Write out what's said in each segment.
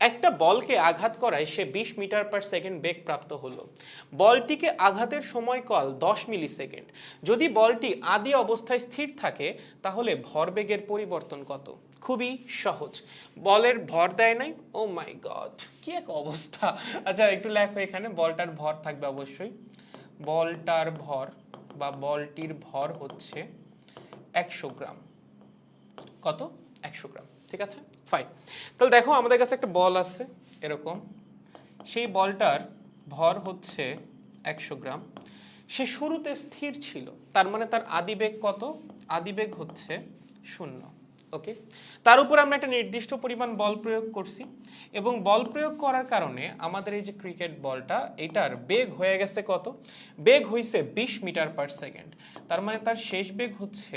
একটা বলকে আঘাত করায় সে বিশ মিটার পার সেকেন্ড বেগ প্রাপ্ত হলো। বলটিকে আঘাতের সময়কাল দশ মিলি সেকেন্ড যদি বলটি আদি অবস্থায় স্থির থাকে, তাহলে ভরবেগের পরিবর্তন কত? খুবই সহজ। বলের ভর দেয় নাই? ও মাই গড কি এক অবস্থা! আচ্ছা একটু লেখো এখানে, বলটার ভর থাকবে অবশ্যই। বলটার ভর বা বলটির ভর হচ্ছে একশো গ্রাম। কত? একশো গ্রাম, ঠিক আছে? ফাইন তাহলে দেখো আমাদের কাছে একটা বল আছে, এরকম। সেই বলটার ভর হচ্ছে একশো গ্রাম। সে শুরুতে স্থির ছিল, তার মানে তার আদিবেগ কত? আদিবেগ হচ্ছে শূন্য ওকে তার উপর আমরা একটা নির্দিষ্ট পরিমাণ বল প্রয়োগ করছি, এবং বল প্রয়োগ করার কারণে আমাদের এই যে ক্রিকেট বলটা, এটার বেগ হয়ে গেছে কত? বেগ হয়েছে বিশ মিটার পার সেকেন্ড তার মানে তার শেষ বেগ হচ্ছে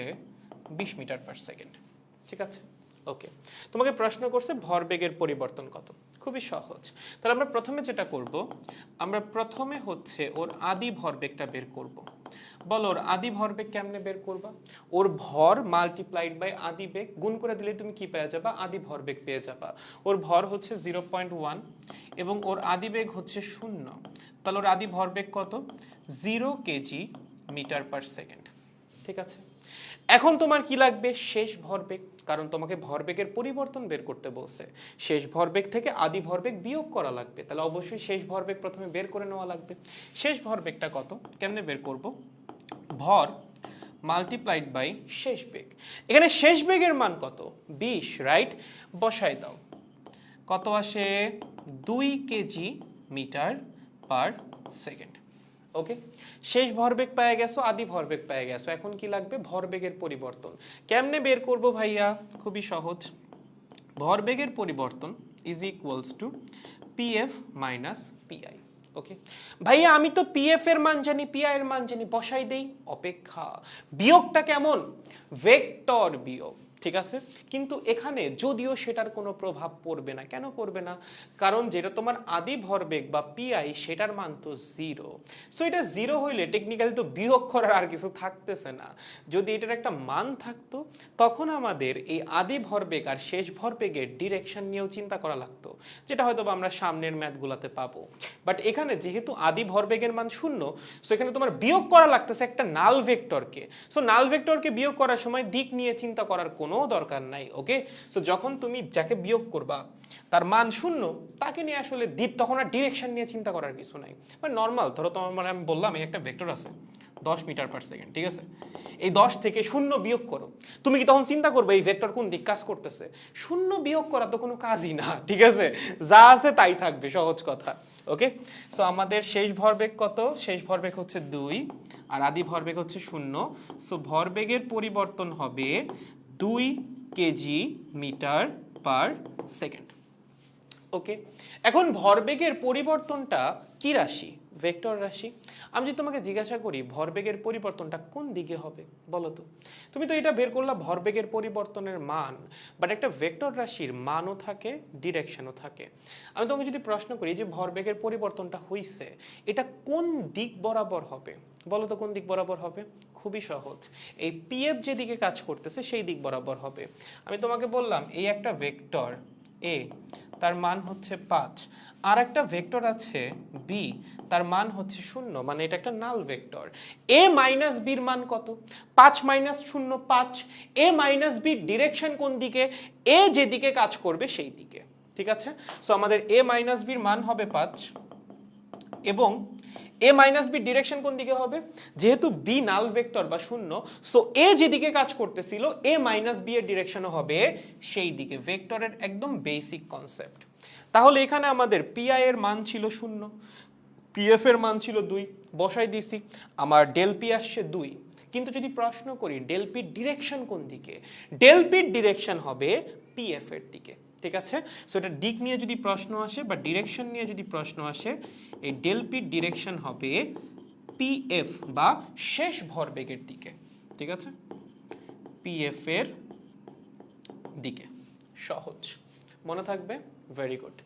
বিশ মিটার পার সেকেন্ড ঠিক আছে? ওকে তোমাকে প্রশ্ন করছে ভরবেগের পরিবর্তন কত? খুবই সহজ। তাহলে আমরা প্রথমে যেটা করব, আমরা প্রথমে হচ্ছে ওর আদি ভরবেগটা বের করব। বলো, ওর আদি ভরবেগ কেমনে বের করবা? ওর ভর মাল্টিপ্লাইড বাই আদি বেগ, গুণ করে দিলে তুমি কি পেয়ে যাবা? আদি ভরবেগ পেয়ে যাবা। ওর ভর হচ্ছে জিরো পয়েন্ট ওয়ান এবং ওর আদি বেগ হচ্ছে শূন্য। তাহলে ওর আদি ভরবেগ কত? Zero kg metre per second ঠিক আছে? এখন তোমার কি লাগবে? শেষ ভরবেগ। কারণ তোমাকে ভরবেগের পরিবর্তন বের করতে বলছে। শেষ ভরবেগ থেকে আদি ভরবেগ বিয়োগ করা লাগবে। তাহলে অবশ্যই শেষ ভরবেগ প্রথমে বের করে নেওয়া লাগবে। শেষ ভরবেগটা কত? কেমনে বের করব? ভর মাল্টিপ্লাইড বাই শেষ বেগ। এখানে শেষ বেগের মান কত? বিশ রাইট বসায় দাও। কত আসে? দুই kg metre per second. Okay শেষ ভরবেগ পেয়ে গেছো, আদি ভরবেগ পেয়ে গেছো। এখন কি লাগবে? ভরবেগের পরিবর্তন। কেমনে বের করব ভাইয়া? খুবই সহজ। ভরবেগের পরিবর্তন is equals to PF minus PI okay ভাইয়া, আমি তো পিএফ এর মান জানি পিআই এর মান জানি, বসাই দেই। অপেক্ষা। বিয়োগটা কেমন? ভেক্টর বিয়োগ। ঠিক আছে? কিন্তু এখানে যদিও সেটার কোনো প্রভাব পড়বে না। কেন পড়বে না? কারণ যেটা তোমার আদি ভরবেগ বা পিআই সেটার মান তো জিরো সো এটা জিরো হইলে টেকনিক্যালি তো বিয়োগ করার আর কিছু থাকতেছে না। যদি এটার একটা মান থাকতো, তখন আমাদের এই আদি ভরবেগ আর শেষ ভরবেগের ডিরেকশন নিয়েও চিন্তা করা লাগতো, যেটা হয়তো আমরা সামনের ম্যাথগুলোতে পাবো। বাট এখানে যেহেতু আদি ভরবেগের মান শূন্য সো এখানে তোমার বিয়োগ করা লাগতেছে একটা নাল ভেক্টরকে সো নাল ভেক্টরকে বিয়োগ করার সময় দিক নিয়ে চিন্তা করার কোনো দরকার নাই ওকে সো যখন তুমি যাকে বিয়োগ করবা, তার মান শূন্য, তাকে নিয়ে আসলে দিক তখন আর ডিরেকশন নিয়ে চিন্তা করার কিছু নাই। মানে নর্মাল ধরো তোমার মানে আমি বললাম একটা ভেক্টর আছে, দশ মিটার পার সেকেন্ড ঠিক আছে? এই দশ থেকে শূন্য বিয়োগ করো। তুমি কি তখন চিন্তা করবে, এই ভেক্টর কোন দিক কাজ করতেছে? শূন্য বিয়োগ করা তো কোনো কাজই না, ঠিক আছে? যা আছে তাই থাকবে, সহজ কথা ওকে সো আমাদের শেষ ভরবেগ কত? শেষ ভরবেগ হচ্ছে দুই, আর আদি ভরবেগ হচ্ছে শূন্য। সো ভরবেগের পরিবর্তন হবে দুই kg metre per second. Okay এখন ভরবেগের পরিবর্তনটা কি রাশি? ভেক্টর রাশি। আমি যদি তোমাকে জিজ্ঞাসা করি, ভরবেগের পরিবর্তনটা কোন দিকে হবে? বলো তো। তুমি তো এটা বের করলা, ভরবেগের পরিবর্তনের মান বাট একটা ভেক্টর রাশির মানও থাকে ডিরেকশনও থাকে। আমি তোমাকে যদি প্রশ্ন করি যে ভরবেগের পরিবর্তনটা হইছে, এটা কোন দিক বরাবর হবে? বলো তো কোন দিক বরাবর হবে? খুবই সহজ। এই পিএফ যেদিকে কাজ করতেছে, সেই দিক বরাবর হবে। আমি তোমাকে বললাম, এই একটা ভেক্টর এ তার মান হচ্ছে পাঁচ। আর একটা ভেক্টর আছে বি তার মান হচ্ছে শূন্য মানে এটা একটা নাল ভেক্টর। এ মাইনাস বির মান কত? পাঁচ মাইনাস শূন্য, পাঁচ। এ মাইনাস বির ডিরেকশন কোন দিকে? এ যেদিকে কাজ করবে সেই দিকে। ঠিক আছে? সো আমাদের এ মাইনাস বির মান হবে পাঁচ। এবং এ মাইনাস বি ডিরেকশন কোন দিকে হবে? যেহেতু বি নাল ভেক্টর বা শূন্য সো এ যেদিকে কাজ করতেছিল এ মাইনাস বি এর ডিরেকশনও হবে সেই দিকে। ভেক্টরের একদম বেসিক কনসেপ্ট তাহলে এখানে আমাদের পিআই এর মান ছিল শূন্য পিএফ এর মান ছিল দুই, বসাই দিছি। আমার ডেল পি আসছে দুই। কিন্তু যদি প্রশ্ন করি ডেল পির ডিরেকশন কোন দিকে? ডেল পির ডিরেকশন হবে পিএফ এর দিকে। ঠিক আছে? সো এটা দিক নিয়ে যদি প্রশ্ন আসে বা ডিরেকশন নিয়ে যদি প্রশ্ন আসে, এই ডেল পির ডিরেকশন হবে পিএফ বা শেষ ভরবেগের দিকে, ঠিক আছে? পিএফ এর দিকে। সহজ। মনে থাকবে? Very good